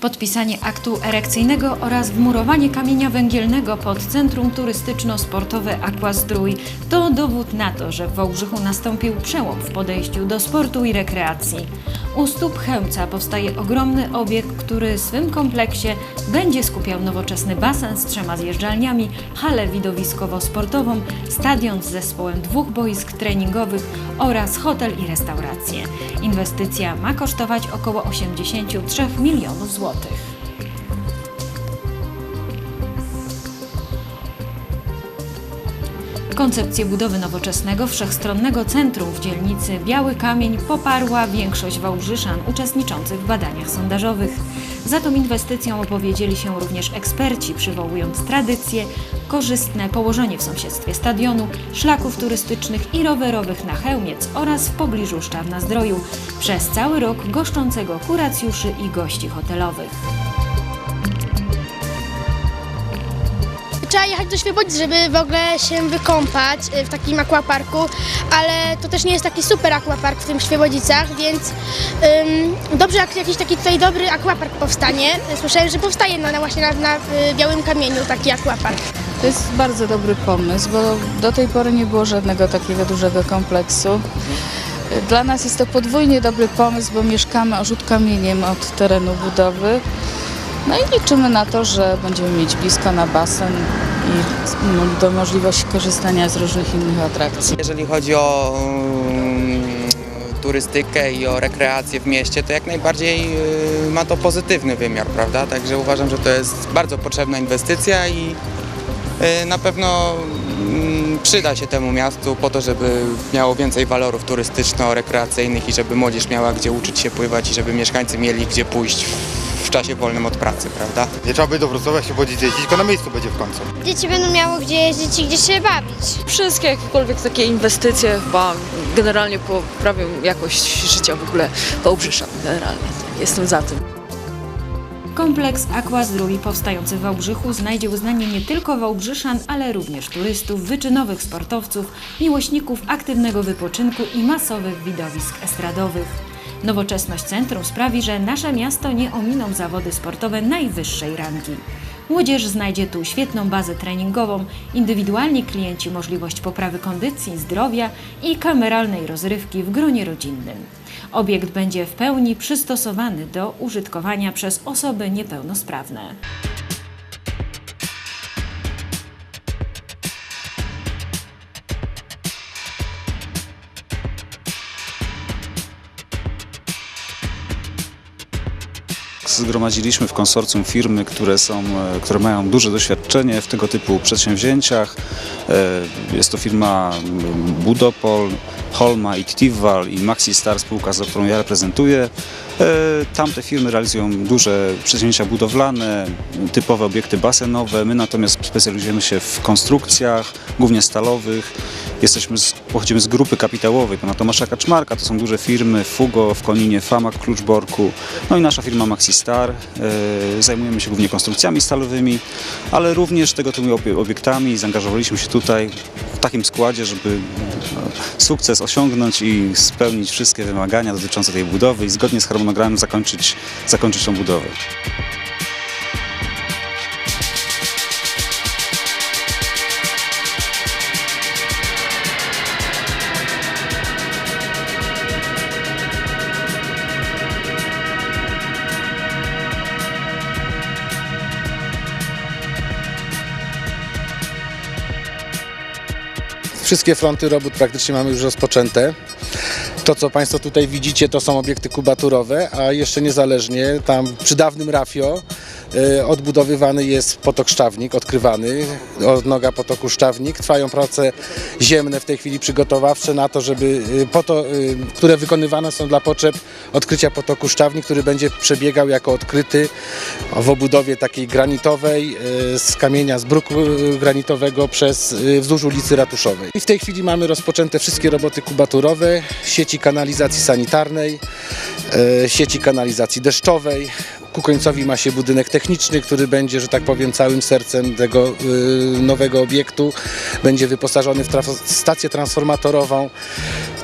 Podpisanie aktu erekcyjnego oraz wmurowanie kamienia węgielnego pod Centrum Turystyczno-Sportowe Aquazdrój to dowód na to, że w Wałbrzychu nastąpił przełom w podejściu do sportu i rekreacji. U stóp Chełmca powstaje ogromny obiekt, który w swym kompleksie będzie skupiał nowoczesny basen z trzema zjeżdżalniami, halę widowiskowo-sportową, stadion z zespołem dwóch boisk treningowych oraz hotel i restaurację. Inwestycja ma kosztować około 83 milionów złotych. злотих. Koncepcję budowy nowoczesnego, wszechstronnego centrum w dzielnicy Biały Kamień poparła większość Wałbrzyszan uczestniczących w badaniach sondażowych. Za tą inwestycją opowiedzieli się również eksperci, przywołując tradycje, korzystne położenie w sąsiedztwie stadionu, szlaków turystycznych i rowerowych na Chełmiec oraz w pobliżu Szczaw na Zdroju, przez cały rok goszczącego kuracjuszy i gości hotelowych. Trzeba jechać do Świebodzic, żeby w ogóle się wykąpać y, w takim aquaparku, ale to też nie jest taki super aquapark w tym Świebodzicach, więc ym, dobrze jak jakiś taki tutaj dobry aquapark powstanie. Słyszałem, że powstaje na, na właśnie na, na Białym Kamieniu taki aquapark. To jest bardzo dobry pomysł, bo do tej pory nie było żadnego takiego dużego kompleksu. Dla nas jest to podwójnie dobry pomysł, bo mieszkamy o rzut kamieniem od terenu budowy. No i liczymy na to, że będziemy mieć blisko na basen i do możliwości korzystania z różnych innych atrakcji. Jeżeli chodzi o mm, turystykę i o rekreację w mieście, to jak najbardziej y, ma to pozytywny wymiar, prawda? Także uważam, że to jest bardzo potrzebna inwestycja i y, na pewno mm, przyda się temu miastu po to, żeby miało więcej walorów turystyczno-rekreacyjnych i żeby młodzież miała gdzie uczyć się pływać i żeby mieszkańcy mieli gdzie pójść w, czasie wolnym od pracy, prawda? Nie trzeba by do Wrocławia się wodzić jeździć, tylko na miejscu będzie w końcu. Dzieci będą miały gdzie jeździć i gdzie się bawić. Wszystkie jakiekolwiek takie inwestycje chyba generalnie poprawią jakość życia w ogóle Wałbrzysza generalnie. Jestem za tym. Kompleks Aquazdrój powstający w Wałbrzychu znajdzie uznanie nie tylko Wałbrzyszan, ale również turystów, wyczynowych sportowców, miłośników aktywnego wypoczynku i masowych widowisk estradowych. Nowoczesność centrum sprawi, że nasze miasto nie ominą zawody sportowe najwyższej rangi. Młodzież znajdzie tu świetną bazę treningową, indywidualni klienci możliwość poprawy kondycji, zdrowia i kameralnej rozrywki w gronie rodzinnym. Obiekt będzie w pełni przystosowany do użytkowania przez osoby niepełnosprawne. Zgromadziliśmy w konsorcjum firmy, które, są, e, które mają duże doświadczenie w tego typu przedsięwzięciach. E, Jest to firma mm, Budopol, Holma, Ittival i Maxistar, spółka, za którą ja reprezentuję. E, Tamte firmy realizują duże przedsięwzięcia budowlane, typowe obiekty basenowe. My natomiast specjalizujemy się w konstrukcjach, głównie stalowych. Jesteśmy z, pochodzimy z grupy kapitałowej pana Tomasza Kaczmarka, to są duże firmy, Fugo w Koninie, Famak w Kluczborku, no i nasza firma Maxistar. E, Zajmujemy się głównie konstrukcjami stalowymi, ale również tego typu obie- obiektami. Zaangażowaliśmy się tutaj w takim składzie, żeby no, sukces osiągnąć i spełnić wszystkie wymagania dotyczące tej budowy i zgodnie z harmonogramem zakończyć, zakończyć tą budowę. Wszystkie fronty robót praktycznie mamy już rozpoczęte. To, co Państwo tutaj widzicie, to są obiekty kubaturowe, a jeszcze niezależnie tam przy dawnym Rafio odbudowywany jest potok Szczawnik, odkrywany, odnoga potoku Szczawnik. Trwają prace ziemne w tej chwili przygotowawcze na to, żeby e, po to, e, które wykonywane są dla potrzeb odkrycia potoku Szczawnik, który będzie przebiegał jako odkryty w obudowie takiej granitowej e, z kamienia, z bruku e, granitowego przez e, wzdłuż ulicy Ratuszowej. I w tej chwili mamy rozpoczęte wszystkie roboty kubaturowe, sieci kanalizacji sanitarnej, e, sieci kanalizacji deszczowej. Ku końcowi ma się budynek techniczny, który będzie, że tak powiem, całym sercem tego e, nowego obiektu. Będzie wyposażony w traf- stację transformatorową.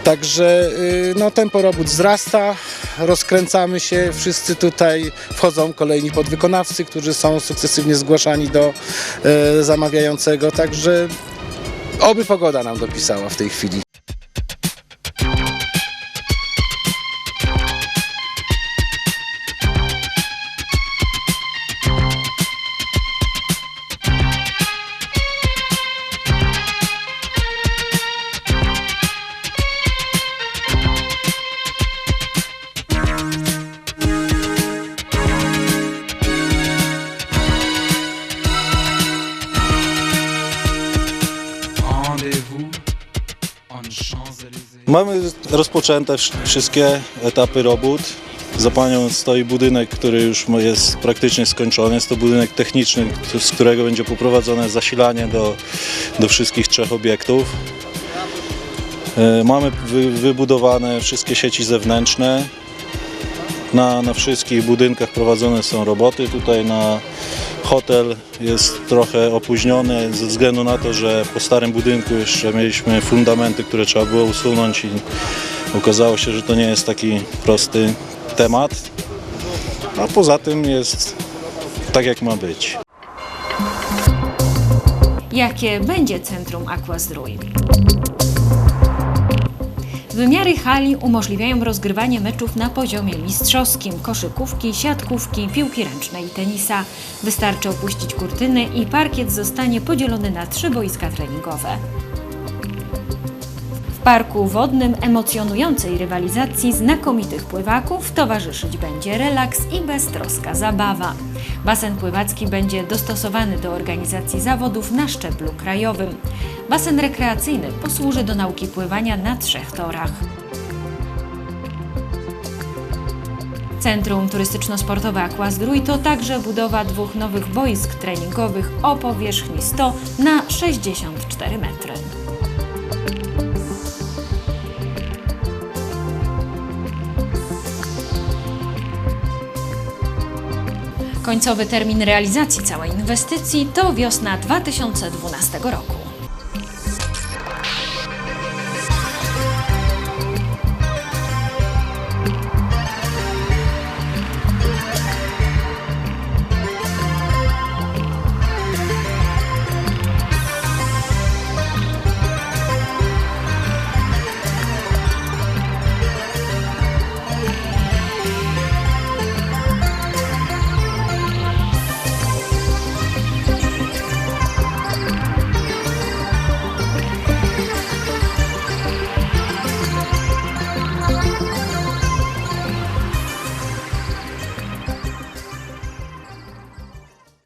Także y, no, tempo robót wzrasta, rozkręcamy się, wszyscy tutaj wchodzą kolejni podwykonawcy, którzy są sukcesywnie zgłaszani do e, zamawiającego, także oby pogoda nam dopisała w tej chwili. Mamy rozpoczęte wsz- wszystkie etapy robót. Za panią stoi budynek, który już jest praktycznie skończony. Jest to budynek techniczny, z którego będzie poprowadzone zasilanie do, do wszystkich trzech obiektów. E, Mamy wy, wybudowane wszystkie sieci zewnętrzne. Na, na wszystkich budynkach prowadzone są roboty. Tutaj na hotel jest trochę opóźniony ze względu na to, że po starym budynku jeszcze mieliśmy fundamenty, które trzeba było usunąć i okazało się, że to nie jest taki prosty temat. A poza tym jest tak jak ma być. Jakie będzie Centrum Aquazdrój? Wymiary hali umożliwiają rozgrywanie meczów na poziomie mistrzowskim, koszykówki, siatkówki, piłki ręcznej i tenisa. Wystarczy opuścić kurtyny i parkiet zostanie podzielony na trzy boiska treningowe. W parku wodnym emocjonującej rywalizacji znakomitych pływaków towarzyszyć będzie relaks i beztroska zabawa. Basen pływacki będzie dostosowany do organizacji zawodów na szczeblu krajowym. Basen rekreacyjny posłuży do nauki pływania na trzech torach. Centrum Turystyczno-Sportowe Aquazdrój to także budowa dwóch nowych boisk treningowych o powierzchni 100 na 64 metry. Końcowy termin realizacji całej inwestycji to wiosna 2012 roku.